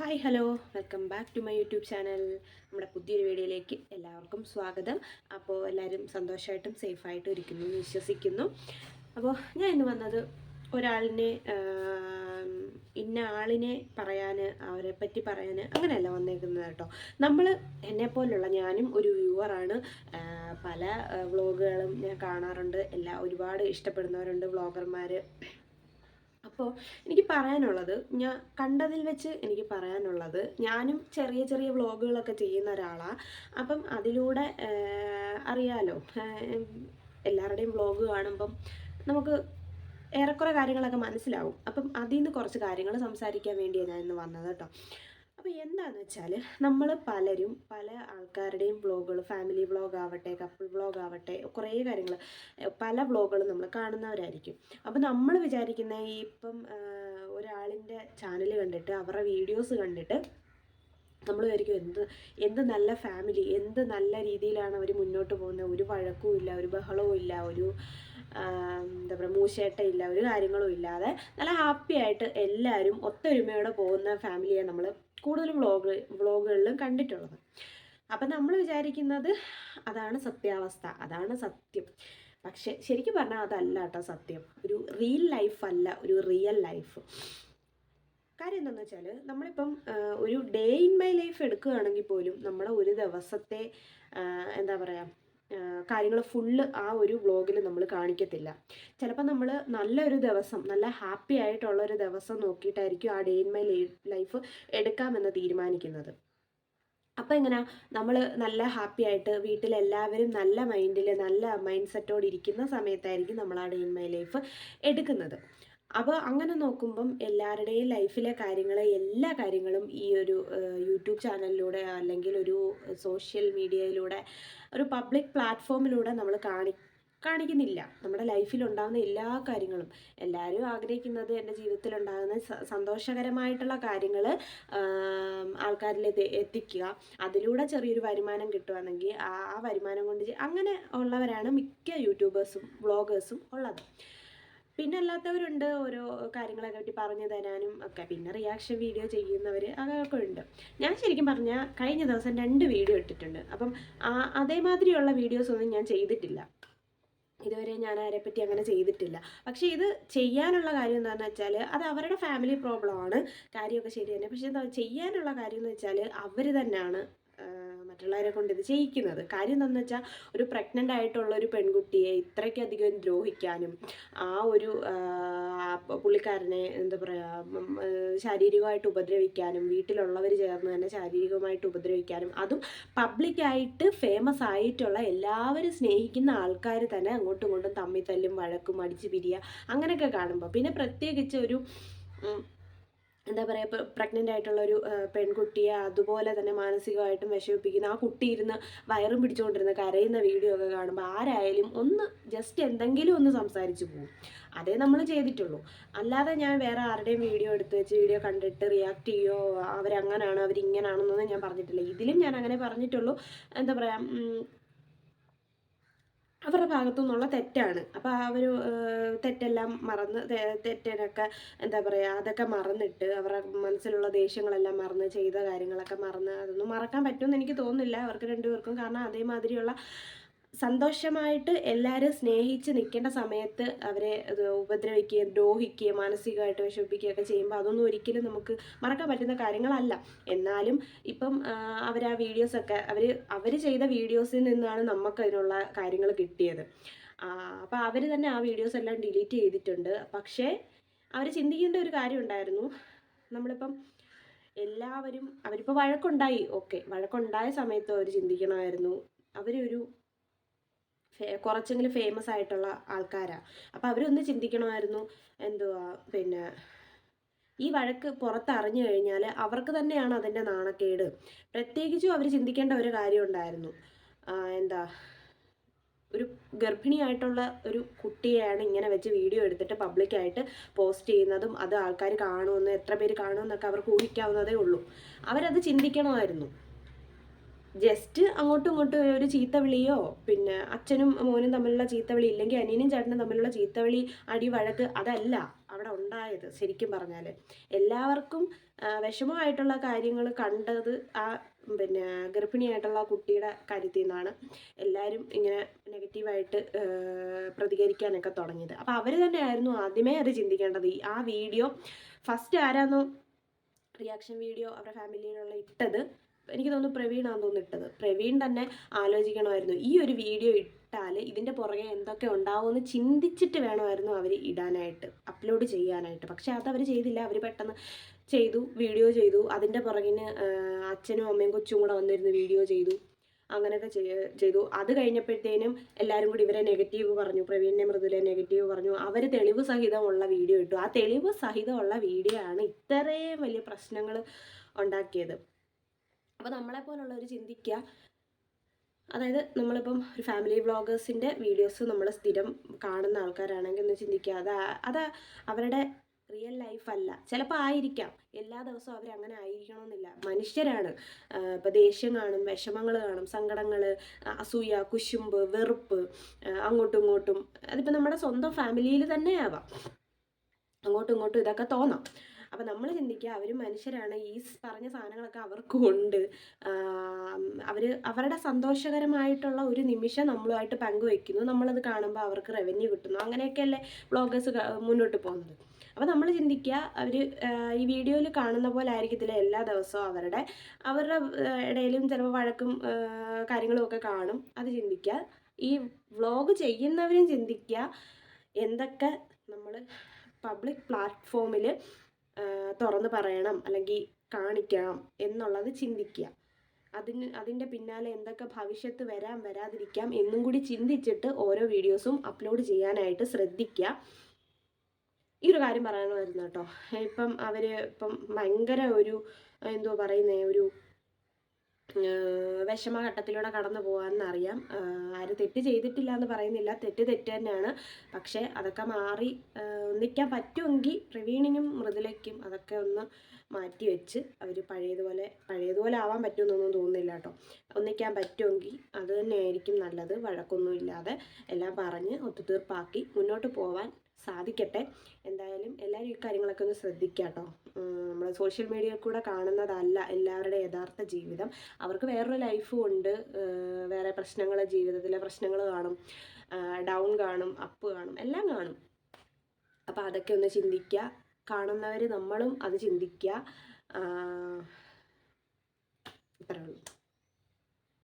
Hi hello welcome back to my YouTube channel നമ്മുടെ പുതിയൊരു വീഡിയോയിലേക്ക് എല്ലാവർക്കും സ്വാഗതം. അപ്പോൾ എല്ലാവരും സന്തോഷമായിട്ടും സേഫായിട്ടും ഇരിക്കുന്നു എന്ന് വിശ്വസിക്കുന്നു. അപ്പോൾ ഞാൻ ഇന്ന് വന്നത് ഒരാളിനെ ഇന്ന ആളിനെ പറയാൻ അവരെ പറ്റി പറയാൻ അങ്ങനെയല്ല വന്നേക്കുന്നത് കേട്ടോ. നമ്മൾ എന്നെപ്പോലുള്ള ഞാനും ഒരു വ്യൂവറാണ് പല വ്ളോഗുകളും ഞാൻ കാണാറുണ്ട്. എല്ലാ ഒരുപാട് ഇഷ്ടപ്പെടുന്നവരുണ്ട് വ്ളോഗർമാർ അപ്പോൾ എനിക്ക് പറയാനുള്ളത് ഞാൻ കണ്ടതിൽ വെച്ച് എനിക്ക് പറയാനുള്ളത് ഞാനും ചെറിയ ചെറിയ വ്ളോഗുകളൊക്കെ ചെയ്യുന്ന ഒരാളാണ് അപ്പം അതിലൂടെ അറിയാലോ എല്ലാവരുടെയും വ്ളോഗ് കാണുമ്പം നമുക്ക് ഏറെക്കുറെ കാര്യങ്ങളൊക്കെ മനസ്സിലാവും. അപ്പം അതിൽ നിന്ന് കുറച്ച് കാര്യങ്ങൾ സംസാരിക്കാൻ വേണ്ടിയാണ് ഞാൻ ഇന്ന് വന്നത് കേട്ടോ. അപ്പോൾ എന്താണെന്ന് വെച്ചാൽ നമ്മൾ പലരും പല ആൾക്കാരുടെയും വ്ളോഗുകൾ ഫാമിലി വ്ളോഗ് ആവട്ടെ കപ്പിൾ വ്ളോഗ് ആവട്ടെ കുറേ കാര്യങ്ങൾ പല വ്ളോഗുകളും നമ്മൾ കാണുന്നവരായിരിക്കും. അപ്പോൾ നമ്മൾ വിചാരിക്കുന്ന ഈ ഇപ്പം ഒരാളിന്റെ ചാനൽ കണ്ടിട്ട് അവരുടെ വീഡിയോസ് കണ്ടിട്ട് നമ്മൾ വിചാരിക്കും എന്ത് എന്ത് നല്ല ഫാമിലി എന്ത് നല്ല രീതിയിലാണ് അവർ മുന്നോട്ട് പോകുന്നത്. ഒരു വഴക്കും ഇല്ല ഒരു ബഹളവും ഇല്ല ഒരു എന്താ പറയുക മൂശേട്ടയില്ല ഒരു കാര്യങ്ങളും ഇല്ലാതെ നല്ല ഹാപ്പി ആയിട്ട് എല്ലാവരും ഒത്തൊരുമയോടെ പോകുന്ന ഫാമിലിയാണ് നമ്മൾ കൂടുതൽ വ്ളോഗ് വ്ളോഗുകളിലും കണ്ടിട്ടുള്ളത്. അപ്പം നമ്മൾ വിചാരിക്കുന്നത് അതാണ് സത്യാവസ്ഥ അതാണ് സത്യം. പക്ഷെ ശരിക്കും പറഞ്ഞാൽ അതല്ല കേട്ടോ സത്യം. ഒരു റിയൽ ലൈഫ് അല്ല ഒരു റിയൽ ലൈഫ് കാര്യം എന്താണെന്ന് വെച്ചാൽ നമ്മളിപ്പം ഒരു ഡേ ഇൻ മൈ ലൈഫ് എടുക്കുകയാണെങ്കിൽ പോലും നമ്മുടെ ഒരു ദിവസത്തെ എന്താ പറയുക കാര്യങ്ങൾ ഫുള്ള് ആ ഒരു വ്ളോഗിൽ നമ്മൾ കാണിക്കത്തില്ല. ചിലപ്പോൾ നമ്മൾ നല്ലൊരു ദിവസം നല്ല ഹാപ്പി ആയിട്ടുള്ള ഒരു ദിവസം നോക്കിയിട്ടായിരിക്കും ആ ഡേ ഇൻ മൈ ലൈഫ് എടുക്കാമെന്ന് തീരുമാനിക്കുന്നത്. അപ്പോൾ എങ്ങനെയാ നമ്മൾ നല്ല ഹാപ്പി ആയിട്ട് വീട്ടിലെല്ലാവരും നല്ല മൈൻഡിൽ നല്ല മൈൻഡ് സെറ്റോടെ ഇരിക്കുന്ന സമയത്തായിരിക്കും നമ്മൾ ആ ഡേ ഇൻ മൈ ലൈഫ് എടുക്കുന്നത്. അപ്പോൾ അങ്ങനെ നോക്കുമ്പം എല്ലാവരുടെയും ലൈഫിലെ കാര്യങ്ങൾ എല്ലാ കാര്യങ്ങളും ഈ ഒരു യൂട്യൂബ് ചാനലിലൂടെ അല്ലെങ്കിൽ ഒരു സോഷ്യൽ മീഡിയയിലൂടെ ഒരു പബ്ലിക് പ്ലാറ്റ്ഫോമിലൂടെ നമ്മൾ കാണി കാണിക്കുന്നില്ല. നമ്മുടെ ലൈഫിൽ ഉണ്ടാകുന്ന എല്ലാ കാര്യങ്ങളും. എല്ലാവരും ആഗ്രഹിക്കുന്നത് എന്റെ ജീവിതത്തിൽ ഉണ്ടാകുന്ന സന്തോഷകരമായിട്ടുള്ള കാര്യങ്ങൾ ആൾക്കാരിലേക്ക് എത്തിക്കുക. അതിലൂടെ ചെറിയൊരു വരുമാനം കിട്ടുവാണെങ്കിൽ ആ ആ വരുമാനം കൊണ്ട് അങ്ങനെ ഉള്ളവരാണ് മിക്ക യൂട്യൂബേഴ്സും വ്ളോഗേഴ്സും ഉള്ളത്. പിന്നെ അല്ലാത്തവരുണ്ട് ഓരോ കാര്യങ്ങളൊക്കെ പറ്റി പറഞ്ഞു തരാനും ഒക്കെ. പിന്നെ റിയാക്ഷൻ വീഡിയോ ചെയ്യുന്നവർ അതൊക്കെ ഉണ്ട്. ഞാൻ ശരിക്കും പറഞ്ഞാൽ കഴിഞ്ഞ ദിവസം രണ്ട് വീഡിയോ ഇട്ടിട്ടുണ്ട്. അപ്പം അതേമാതിരിയുള്ള വീഡിയോസ് ഒന്നും ഞാൻ ചെയ്തിട്ടില്ല. ഇതുവരെ ഞാൻ ആരെപ്പറ്റി അങ്ങനെ ചെയ്തിട്ടില്ല. പക്ഷേ ഇത് ചെയ്യാനുള്ള കാര്യം എന്താണെന്ന് വെച്ചാൽ അത് അവരുടെ ഫാമിലി പ്രോബ്ലമാണ് കാര്യമൊക്കെ ശരി തന്നെ. പക്ഷേ എന്താ ചെയ്യാനുള്ള കാര്യം എന്ന് വെച്ചാൽ അവർ തന്നെയാണ് മറ്റുള്ളവരെ കൊണ്ട് ഇത് ചെയ്യിക്കുന്നത്. കാര്യം എന്താണെന്ന് വെച്ചാൽ ഒരു പ്രഗ്നന്റ് ആയിട്ടുള്ള ഒരു പെൺകുട്ടിയെ ഇത്രയ്ക്കധികം ദ്രോഹിക്കാനും ആ ഒരു പുള്ളിക്കാരനെ എന്താ പറയുക ശാരീരികമായിട്ട് ഉപദ്രവിക്കാനും വീട്ടിലുള്ളവർ ചേർന്ന് തന്നെ ശാരീരികമായിട്ട് ഉപദ്രവിക്കാനും അതും പബ്ലിക്കായിട്ട് ഫേമസ് ആയിട്ടുള്ള എല്ലാവരും സ്നേഹിക്കുന്ന ആൾക്കാർ തന്നെ അങ്ങോട്ടും ഇങ്ങോട്ടും തമ്മിൽ തല്ലും വഴക്കും അടിച്ച് പിരിയുക അങ്ങനെയൊക്കെ കാണുമ്പോൾ പിന്നെ പ്രത്യേകിച്ച് ഒരു എന്താ പറയുക ഇപ്പോൾ പ്രഗ്നന്റ് ആയിട്ടുള്ള ഒരു പെൺകുട്ടിയെ അതുപോലെ തന്നെ മാനസികമായിട്ടും വിഷമിപ്പിക്കുന്ന ആ കുട്ടി ഇരുന്ന് വയറും പിടിച്ചുകൊണ്ടിരുന്ന കരയുന്ന വീഡിയോ ഒക്കെ കാണുമ്പോൾ ആരായാലും ഒന്ന് ജസ്റ്റ് എന്തെങ്കിലും ഒന്ന് സംസാരിച്ചു പോകും അതേ നമ്മൾ ചെയ്തിട്ടുള്ളൂ. അല്ലാതെ ഞാൻ വേറെ ആരുടെയും വീഡിയോ എടുത്ത് വെച്ച് വീഡിയോ കണ്ടിട്ട് റിയാക്ട് ചെയ്യോ അവരങ്ങനാണ് അവരിങ്ങനാണെന്നൊന്നും ഞാൻ പറഞ്ഞിട്ടില്ല. ഇതിലും ഞാൻ അങ്ങനെ പറഞ്ഞിട്ടുള്ളൂ. എന്താ പറയുക അവരുടെ ഭാഗത്തു നിന്നുള്ള തെറ്റാണ് അപ്പോൾ ഏഹ്, തെറ്റെല്ലാം മറന്ന് തെറ്റിനൊക്കെ എന്താ പറയുക അതൊക്കെ മറന്നിട്ട് അവരുടെ മനസ്സിലുള്ള ദേഷ്യങ്ങളെല്ലാം മറന്ന് ചെയ്ത കാര്യങ്ങളൊക്കെ മറന്ന് അതൊന്നും മറക്കാൻ പറ്റുമെന്ന് എനിക്ക് തോന്നുന്നില്ല. അവർക്ക് രണ്ടുപേർക്കും കാരണം അതേമാതിരിയുള്ള സന്തോഷമായിട്ട് എല്ലാവരും സ്നേഹിച്ച് നിൽക്കേണ്ട സമയത്ത് അവരെ ഉപദ്രവിക്കുകയും ദ്രോഹിക്കുകയും മാനസികമായിട്ട് വിഷമിപ്പിക്കുകയൊക്കെ ചെയ്യുമ്പോൾ അതൊന്നും ഒരിക്കലും നമുക്ക് മറക്കാൻ പറ്റുന്ന കാര്യങ്ങളല്ല. എന്നാലും ഇപ്പം അവർ ആ വീഡിയോസൊക്കെ അവർ അവർ ചെയ്ത വീഡിയോസിൽ നിന്നാണ് നമുക്കതിനുള്ള കാര്യങ്ങൾ കിട്ടിയത്. അപ്പോൾ അവർ തന്നെ ആ വീഡിയോസ് എല്ലാം ഡിലീറ്റ് ചെയ്തിട്ടുണ്ട്. പക്ഷേ അവർ ചിന്തിക്കേണ്ട ഒരു കാര്യം ഉണ്ടായിരുന്നു നമ്മളിപ്പം എല്ലാവരും അവരിപ്പോൾ വഴക്കുണ്ടായി. ഓക്കെ വഴക്കുണ്ടായ സമയത്ത് അവർ ചിന്തിക്കണമായിരുന്നു. അവരൊരു കുറച്ചെങ്കിലും ഫേമസ് ആയിട്ടുള്ള ആൾക്കാരാണ് അപ്പോൾ അവരൊന്ന് ചിന്തിക്കണമായിരുന്നു. എന്തുവാ പിന്നെ ഈ വഴക്ക് പുറത്തറിഞ്ഞു കഴിഞ്ഞാൽ അവർക്ക് തന്നെയാണ് അതിന്റെ നാണക്കേട്. പ്രത്യേകിച്ചും അവർ ചിന്തിക്കേണ്ട ഒരു കാര്യം ഉണ്ടായിരുന്നു എന്താ ഒരു ഗർഭിണിയായിട്ടുള്ള ഒരു കുട്ടിയെയാണ് ഇങ്ങനെ വെച്ച് വീഡിയോ എടുത്തിട്ട് പബ്ലിക്കായിട്ട് പോസ്റ്റ് ചെയ്യുന്നതും അത് ആൾക്കാർ കാണുമെന്ന് എത്ര പേര് കാണുമെന്നൊക്കെ അവർക്ക് ഊഹിക്കാവുന്നതേ ഉള്ളൂ. അവരത് ചിന്തിക്കണമായിരുന്നു. ജസ്റ്റ് അങ്ങോട്ടും ഇങ്ങോട്ടും ഒരു ചീത്ത വിളിയോ പിന്നെ അച്ഛനും മോനും തമ്മിലുള്ള ചീത്ത വിളി ഇല്ലെങ്കിൽ അനിയനും ചേട്ടനും തമ്മിലുള്ള ചീത്ത വിളി അടി വഴക്ക് അതല്ല അവിടെ ഉണ്ടായത് ശരിക്കും പറഞ്ഞാൽ എല്ലാവർക്കും വിഷമമായിട്ടുള്ള കാര്യങ്ങൾ കണ്ടത് ആ പിന്നെ ഗർഭിണിയായിട്ടുള്ള കുട്ടിയുടെ കാര്യത്തിൽ നിന്നാണ് എല്ലാവരും ഇങ്ങനെ നെഗറ്റീവായിട്ട് പ്രതികരിക്കാനൊക്കെ തുടങ്ങിയത്. അപ്പോൾ അവർ തന്നെയായിരുന്നു ആദ്യമേ അത് ചിന്തിക്കേണ്ടത്. ഈ ആ വീഡിയോ ഫസ്റ്റ് ആരാന്നോ റിയാക്ഷൻ വീഡിയോ അവരുടെ ഫാമിലിയിലുള്ള ഇട്ടത്. എനിക്ക് തോന്നുന്നു പ്രവീണാന്ന് തോന്നുന്നു ഇട്ടത്. പ്രവീൺ തന്നെ ആലോചിക്കണമായിരുന്നു. ഈ ഒരു വീഡിയോ ഇട്ടാൽ ഇതിന്റെ പുറകെ എന്തൊക്കെ ഉണ്ടാവുമെന്ന് ചിന്തിച്ചിട്ട് വേണമായിരുന്നു അവർ ഇടാനായിട്ട് അപ്ലോഡ് ചെയ്യാനായിട്ട്. പക്ഷേ അതവർ ചെയ്തില്ല. അവർ പെട്ടെന്ന് ചെയ്തു വീഡിയോ ചെയ്തു. അതിന്റെ പുറകിന് അച്ഛനും അമ്മയും കൊച്ചും കൂടെ വന്നിരുന്ന് വീഡിയോ ചെയ്തു. അങ്ങനെയൊക്കെ ചെയ്തു. അത് കഴിഞ്ഞപ്പോഴത്തേനും എല്ലാവരും കൂടി ഇവരെ നെഗറ്റീവ് പറഞ്ഞു. പ്രവീണിനെ മൃദുലെ നെഗറ്റീവ് പറഞ്ഞു. അവർ തെളിവ് സഹിതമുള്ള വീഡിയോ ഇട്ടു. ആ തെളിവ് സഹിതമുള്ള വീഡിയോ ആണ് ഇത്രയും വലിയ പ്രശ്നങ്ങൾ ഉണ്ടാക്കിയത്. അപ്പോൾ നമ്മളെ പോലുള്ളവർ ചിന്തിക്കുക അതായത് നമ്മളിപ്പം ഒരു ഫാമിലി വ്ളോഗേഴ്സിന്റെ വീഡിയോസ് നമ്മൾ സ്ഥിരം കാണുന്ന ആൾക്കാരാണെങ്കിൽ ഒന്ന് ചിന്തിക്കുക. അത് അത് അവരുടെ റിയൽ ലൈഫ് അല്ല. ചിലപ്പോൾ ആയിരിക്കാം. എല്ലാ ദിവസവും അവർ അങ്ങനെ ആയിരിക്കണമെന്നില്ല. മനുഷ്യരാണ്. ഇപ്പോൾ ദേഷ്യം കാണും വിഷമങ്ങൾ കാണും സങ്കടങ്ങൾ അസൂയ കുശുമ്പ് വെറുപ്പ് അങ്ങോട്ടും ഇങ്ങോട്ടും. അതിപ്പോൾ നമ്മുടെ സ്വന്തം ഫാമിലിയിൽ തന്നെ ആവാം. അങ്ങോട്ടും ഇങ്ങോട്ടും ഇതൊക്കെ തോന്നാം. അപ്പം നമ്മൾ ചിന്തിക്കുക അവർ മനുഷ്യരാണ്. ഈ പറഞ്ഞ സാധനങ്ങളൊക്കെ അവർക്കും ഉണ്ട്. അവർ അവരുടെ സന്തോഷകരമായിട്ടുള്ള ഒരു നിമിഷം നമ്മളുമായിട്ട് പങ്കുവയ്ക്കുന്നു നമ്മളത് കാണുമ്പോൾ അവർക്ക് റവന്യൂ കിട്ടുന്നു. അങ്ങനെയൊക്കെയല്ലേ ബ്ലോഗേഴ്സ് മുന്നോട്ട് പോകുന്നത്. അപ്പോൾ നമ്മൾ ചിന്തിക്കുക അവർ ഈ വീഡിയോയിൽ കാണുന്ന പോലെ ആയിരിക്കത്തില്ല എല്ലാ ദിവസവും അവരുടെ അവരുടെ ഇടയിലും ചിലപ്പോൾ വഴക്കും കാര്യങ്ങളും ഒക്കെ കാണും. അത് ചിന്തിക്കുക. ഈ വ്ളോഗ് ചെയ്യുന്നവരും ചിന്തിക്കുക. എന്തൊക്കെ നമ്മൾ പബ്ലിക് പ്ലാറ്റ്ഫോമിൽ തുറന്ന് പറയണം അല്ലെങ്കിൽ കാണിക്കണം എന്നുള്ളത് ചിന്തിക്കുക. അതിന് അതിന്റെ പിന്നാലെ എന്തൊക്കെ ഭവിഷ്യത്ത് വരാം വരാതിരിക്കാം എന്നും കൂടി ചിന്തിച്ചിട്ട് ഓരോ വീഡിയോസും അപ്ലോഡ് ചെയ്യാനായിട്ട് ശ്രദ്ധിക്കുക. ഈ ഒരു കാര്യം പറയാനായിരുന്നു കേട്ടോ. ഇപ്പം അവർ ഇപ്പം ഭയങ്കര ഒരു എന്തോ പറയുന്നേ ഒരു വിഷമഘട്ടത്തിലൂടെ കടന്നു പോകാമെന്നറിയാം. ആരും തെറ്റ് ചെയ്തിട്ടില്ല എന്ന് പറയുന്നില്ല. തെറ്റ് തെറ്റ് തന്നെയാണ്. പക്ഷേ അതൊക്കെ മാറി നിൽക്കാൻ പറ്റുമെങ്കിൽ പ്രവീണിനും മൃദുലയ്ക്കും അതൊക്കെ ഒന്ന് മാറ്റി വെച്ച് അവർ പഴയതുപോലെ പഴയതുപോലെ ആവാൻ പറ്റുമെന്നൊന്നും തോന്നുന്നില്ല കേട്ടോ. ഒന്നിക്കാൻ പറ്റുമെങ്കിൽ അത് തന്നെയായിരിക്കും നല്ലത്. വഴക്കൊന്നുമില്ലാതെ എല്ലാം പറഞ്ഞ് ഒത്തുതീർപ്പാക്കി മുന്നോട്ട് പോവാൻ സാധിക്കട്ടെ. എന്തായാലും എല്ലാവരും ഈ കാര്യങ്ങളൊക്കെ ഒന്ന് ശ്രദ്ധിക്കുക കേട്ടോ. നമ്മൾ സോഷ്യൽ മീഡിയയിൽ കൂടെ കാണുന്നതല്ല എല്ലാവരുടെ യഥാർത്ഥ ജീവിതം. അവർക്ക് വേറൊരു ലൈഫും ഉണ്ട്. വേറെ പ്രശ്നങ്ങൾ ജീവിതത്തിലെ പ്രശ്നങ്ങൾ കാണും. ഡൗൺ കാണും അപ്പ് കാണും എല്ലാം കാണും. അപ്പോൾ അതൊക്കെ ഒന്ന് ചിന്തിക്കുക. കാണുന്നവർ നമ്മളും അത് ചിന്തിക്കുക. ഇത്രേ ഉള്ളൂ.